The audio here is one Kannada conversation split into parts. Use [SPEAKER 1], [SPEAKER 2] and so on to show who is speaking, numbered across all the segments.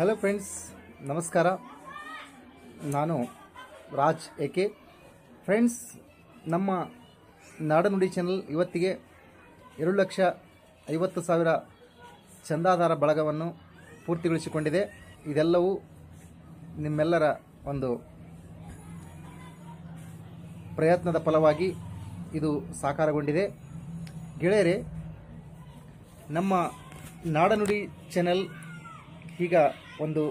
[SPEAKER 1] ಹಲೋ ಫ್ರೆಂಡ್ಸ್ ನಮಸ್ಕಾರ. ನಾನು ರಾಜ್ ಏಕೆ ಫ್ರೆಂಡ್ಸ್ ನಮ್ಮ ನಾಡನುಡಿ ಚಾನಲ್ ಇವತ್ತಿಗೆ ಎರಡು ಲಕ್ಷ ಐವತ್ತು ಸಾವಿರ ಚಂದಾದಾರ ಬಳಗವನ್ನು ಪೂರ್ತಿಗೊಳಿಸಿಕೊಂಡಿದೆ. ಇದೆಲ್ಲವೂ ನಿಮ್ಮೆಲ್ಲರ ಒಂದು ಪ್ರಯತ್ನದ ಫಲವಾಗಿ ಇದು ಸಾಕಾರಗೊಂಡಿದೆ. ಗೆಳೆಯರೇ, ನಮ್ಮ ನಾಡನುಡಿ ಚಾನೆಲ್ ಈಗ ಒಂದು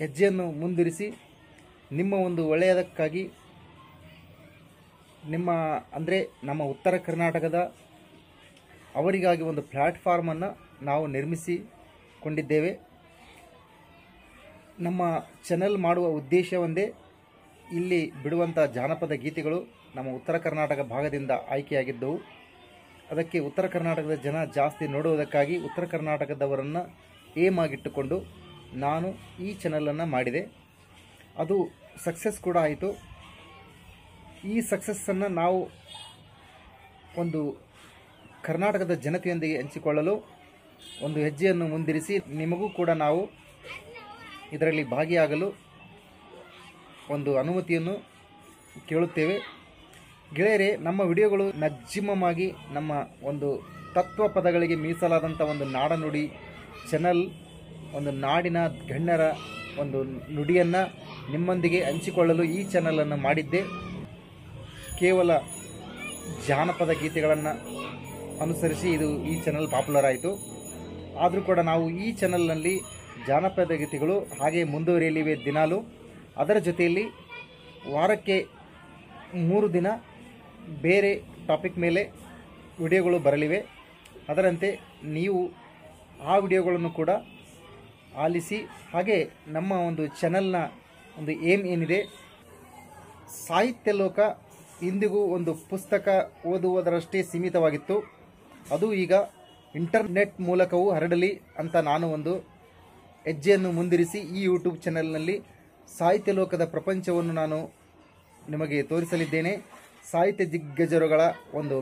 [SPEAKER 1] ಹೆಜ್ಜೆಯನ್ನು ಮುಂದಿರಿಸಿ ನಿಮ್ಮ ಒಂದು ಒಳ್ಳೆಯದಕ್ಕಾಗಿ ನಿಮ್ಮ, ಅಂದರೆ ನಮ್ಮ ಉತ್ತರ ಕರ್ನಾಟಕದ ಅವರಿಗಾಗಿ ಒಂದು ಪ್ಲ್ಯಾಟ್ಫಾರ್ಮನ್ನು ನಾವು ನಿರ್ಮಿಸಿಕೊಂಡಿದ್ದೇವೆ ನಮ್ಮ ಚಾನೆಲ್ ಮಾಡುವ ಉದ್ದೇಶ ಒಂದೇ ಇಲ್ಲಿ ಬಿಡುವಂಥ ಜಾನಪದ ಗೀತೆಗಳು ನಮ್ಮ ಉತ್ತರ ಕರ್ನಾಟಕ ಭಾಗದಿಂದ ಆಯ್ಕೆಯಾಗಿದ್ದವು. ಅದಕ್ಕೆ ಉತ್ತರ ಕರ್ನಾಟಕದ ಜನ ಜಾಸ್ತಿ ನೋಡುವುದಕ್ಕಾಗಿ ಉತ್ತರ ಕರ್ನಾಟಕದವರನ್ನು ಏಮ್ ಆಗಿಟ್ಟುಕೊಂಡು ನಾನು ಈ ಚಾನಲನ್ನು ಮಾಡಿದೆ. ಅದು ಸಕ್ಸಸ್ ಕೂಡ ಆಯಿತು. ಈ ಸಕ್ಸಸ್ಸನ್ನು ನಾವು ಒಂದು ಕರ್ನಾಟಕದ ಜನತೆಯೊಂದಿಗೆ ಹಂಚಿಕೊಳ್ಳಲು ಒಂದು ಹೆಜ್ಜೆಯನ್ನು ಮುಂದಿರಿಸಿ ನಿಮಗೂ ಕೂಡ ನಾವು ಇದರಲ್ಲಿ ಭಾಗಿಯಾಗಲು ಒಂದು ಅನುಮತಿಯನ್ನು ಕೇಳುತ್ತೇವೆ. ಗೆಳೆಯರೇ, ನಮ್ಮ ವಿಡಿಯೋಗಳು ನಜ್ಜಿಮವಾಗಿ ನಮ್ಮ ಒಂದು ತತ್ವ ಪದಗಳಿಗೆ ಮೀಸಲಾದಂಥ ಒಂದು ನಾಡನುಡಿ ಚಾನಲ್ ಒಂದು ನಾಡಿನ ಗಣ್ಯರ ಒಂದು ನುಡಿಯನ್ನು ನಿಮ್ಮೊಂದಿಗೆ ಹಂಚಿಕೊಳ್ಳಲು ಈ ಚಾನಲನ್ನು ಮಾಡಿದ್ದೆ. ಕೇವಲ ಜಾನಪದ ಗೀತೆಗಳನ್ನು ಅನುಸರಿಸಿ ಇದು ಈ ಚಾನಲ್ ಪಾಪ್ಯುಲರ್ ಆಯಿತು. ಆದರೂ ಕೂಡ ನಾವು ಈ ಚಾನಲ್ನಲ್ಲಿ ಜಾನಪದ ಗೀತೆಗಳು ಹಾಗೆ ಮುಂದುವರಿಯಲಿವೆ ದಿನಾಲು. ಅದರ ಜೊತೆಯಲ್ಲಿ ವಾರಕ್ಕೆ ಮೂರು ದಿನ ಬೇರೆ ಟಾಪಿಕ್ ಮೇಲೆ ವಿಡಿಯೋಗಳು ಬರಲಿವೆ. ಅದರಂತೆ ನೀವು ಆ ವಿಡಿಯೋಗಳನ್ನು ಕೂಡ ಆಲಿಸಿ, ಹಾಗೆ ನಮ್ಮ ಒಂದು ಚಾನಲ್ನ ಒಂದು ಏಮ್ ಏನಿದೆ, ಸಾಹಿತ್ಯ ಲೋಕ ಇಂದಿಗೂ ಒಂದು ಪುಸ್ತಕ ಓದುವುದರಷ್ಟೇ ಸೀಮಿತವಾಗಿತ್ತು. ಅದು ಈಗ ಇಂಟರ್ನೆಟ್ ಮೂಲಕವೂ ಹರಡಲಿ ಅಂತ ನಾನು ಒಂದು ಹೆಜ್ಜೆಯನ್ನು ಮುಂದಿರಿಸಿ ಈ ಯೂಟ್ಯೂಬ್ ಚಾನೆಲ್ನಲ್ಲಿ ಸಾಹಿತ್ಯ ಲೋಕದ ಪ್ರಪಂಚವನ್ನು ನಾನು ನಿಮಗೆ ತೋರಿಸಲಿದ್ದೇನೆ. ಸಾಹಿತ್ಯ ದಿಗ್ಗಜರುಗಳ ಒಂದು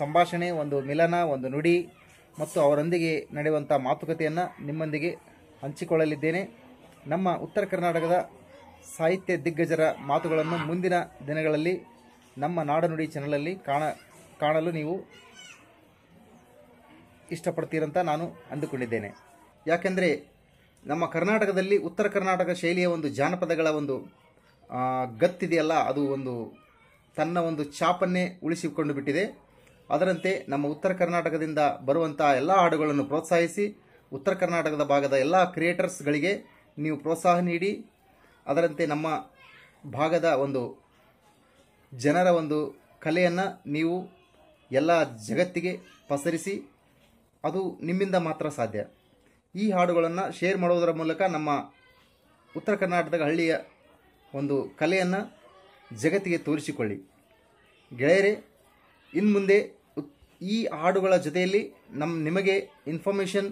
[SPEAKER 1] ಸಂಭಾಷಣೆ, ಒಂದು ಮಿಲನ, ಒಂದು ನುಡಿ ಮತ್ತು ಅವರೊಂದಿಗೆ ನಡೆಯುವಂಥ ಮಾತುಕತೆಯನ್ನು ನಿಮ್ಮೊಂದಿಗೆ ಹಂಚಿಕೊಳ್ಳಲಿದ್ದೇನೆ. ನಮ್ಮ ಉತ್ತರ ಕರ್ನಾಟಕದ ಸಾಹಿತ್ಯ ದಿಗ್ಗಜರ ಮಾತುಗಳನ್ನು ಮುಂದಿನ ದಿನಗಳಲ್ಲಿ ನಮ್ಮ ನಾಡನುಡಿ ಚಾನಲಲ್ಲಿ ಕಾಣ, ಕಾಣಲು ನೀವು ಇಷ್ಟಪಡ್ತೀರಂತ ನಾನು ಅಂದುಕೊಂಡಿದ್ದೇನೆ. ಯಾಕೆಂದರೆ ನಮ್ಮ ಕರ್ನಾಟಕದಲ್ಲಿ ಉತ್ತರ ಕರ್ನಾಟಕ ಶೈಲಿಯ ಒಂದು ಜಾನಪದಗಳ ಒಂದು ಗತ್ತಿದೆಯಲ್ಲ, ಅದು ಒಂದು ತನ್ನ ಒಂದು ಛಾಪನ್ನೇ ಉಳಿಸಿಕೊಂಡು ಬಿಟ್ಟಿದೆ. ಅದರಂತೆ ನಮ್ಮ ಉತ್ತರ ಕರ್ನಾಟಕದಿಂದ ಬರುವಂಥ ಎಲ್ಲ ಹಾಡುಗಳನ್ನು ಪ್ರೋತ್ಸಾಹಿಸಿ, ಉತ್ತರ ಕರ್ನಾಟಕದ ಭಾಗದ ಎಲ್ಲ ಕ್ರಿಯೇಟರ್ಸ್ಗಳಿಗೆ ನೀವು ಪ್ರೋತ್ಸಾಹ ನೀಡಿ, ಅದರಂತೆ ನಮ್ಮ ಭಾಗದ ಒಂದು ಜನರ ಒಂದು ಕಲೆಯನ್ನು ನೀವು ಎಲ್ಲ ಜಗತ್ತಿಗೆ ಪಸರಿಸಿ, ಅದು ನಿಮ್ಮಿಂದ ಮಾತ್ರ ಸಾಧ್ಯ. ಈ ಹಾಡುಗಳನ್ನು ಶೇರ್ ಮಾಡುವುದರ ಮೂಲಕ ನಮ್ಮ ಉತ್ತರ ಕರ್ನಾಟಕದ ಹಳ್ಳಿಯ ಒಂದು ಕಲೆಯನ್ನು ಜಗತ್ತಿಗೆ ತೋರಿಸಿಕೊಳ್ಳಿ. ಗೆಳೆಯರೇ ಇನ್ನು ಮುಂದೆ ಈ ಹಾಡುಗಳ ಜೊತೆಯಲ್ಲಿ ನಮ್ಮ ನಿಮಗೆ ಇನ್ಫಾರ್ಮೇಷನ್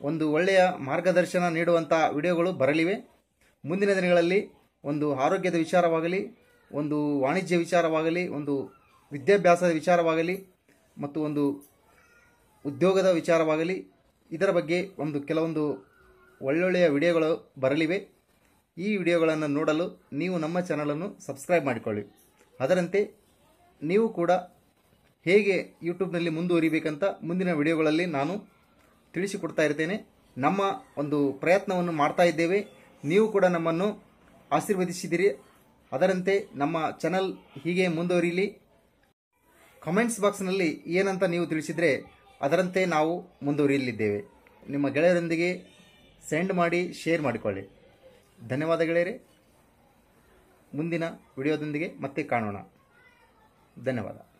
[SPEAKER 1] ಒಂದು ಒಳ್ಳೆಯ ಮಾರ್ಗದರ್ಶನ ನೀಡುವಂಥ ವಿಡಿಯೋಗಳು ಬರಲಿವೆ. ಮುಂದಿನ ದಿನಗಳಲ್ಲಿ ಒಂದು ಆರೋಗ್ಯದ ವಿಚಾರವಾಗಲಿ, ಒಂದು ವಾಣಿಜ್ಯ ವಿಚಾರವಾಗಲಿ, ಒಂದು ವಿದ್ಯಾಭ್ಯಾಸದ ವಿಚಾರವಾಗಲಿ, ಮತ್ತು ಒಂದು ಉದ್ಯೋಗದ ವಿಚಾರವಾಗಲಿ, ಇದರ ಬಗ್ಗೆ ಒಂದು ಕೆಲವೊಂದು ಒಳ್ಳೊಳ್ಳೆಯ ವಿಡಿಯೋಗಳು ಬರಲಿವೆ. ಈ ವಿಡಿಯೋಗಳನ್ನು ನೋಡಲು ನೀವು ನಮ್ಮ ಚಾನಲನ್ನು ಸಬ್ಸ್ಕ್ರೈಬ್ ಮಾಡಿಕೊಳ್ಳಿ. ಅದರಂತೆ ನೀವು ಕೂಡ ಹೇಗೆ ಯೂಟ್ಯೂಬ್ನಲ್ಲಿ ಮುಂದುವರಿಬೇಕಂತ ಮುಂದಿನ ವಿಡಿಯೋಗಳಲ್ಲಿ ನಾನು ತಿಳಿಸಿಕೊಡ್ತಾ ಇರ್ತೇನೆ. ನಮ್ಮ ಒಂದು ಪ್ರಯತ್ನವನ್ನು ಮಾಡ್ತಾ ಇದ್ದೇವೆ. ನೀವು ಕೂಡ ನಮ್ಮನ್ನು ಆಶೀರ್ವದಿಸಿದಿರಿ. ಅದರಂತೆ ನಮ್ಮ ಚಾನಲ್ ಹೀಗೆ ಮುಂದುವರಿಯಲಿ ಕಮೆಂಟ್ಸ್ ಬಾಕ್ಸ್ನಲ್ಲಿ ಏನಂತ ನೀವು ತಿಳಿಸಿದರೆ ಅದರಂತೆ ನಾವು ಮುಂದುವರಿಯಲಿದ್ದೇವೆ. ನಿಮ್ಮ ಗೆಳೆಯರೊಂದಿಗೆ ಸೆಂಡ್ ಮಾಡಿ, ಶೇರ್ ಮಾಡಿಕೊಳ್ಳಿ. ಧನ್ಯವಾದ ಗೆಳೆಯರೇ. ಮುಂದಿನ ವಿಡಿಯೋದೊಂದಿಗೆ ಮತ್ತೆ ಕಾಣೋಣ. ಧನ್ಯವಾದ.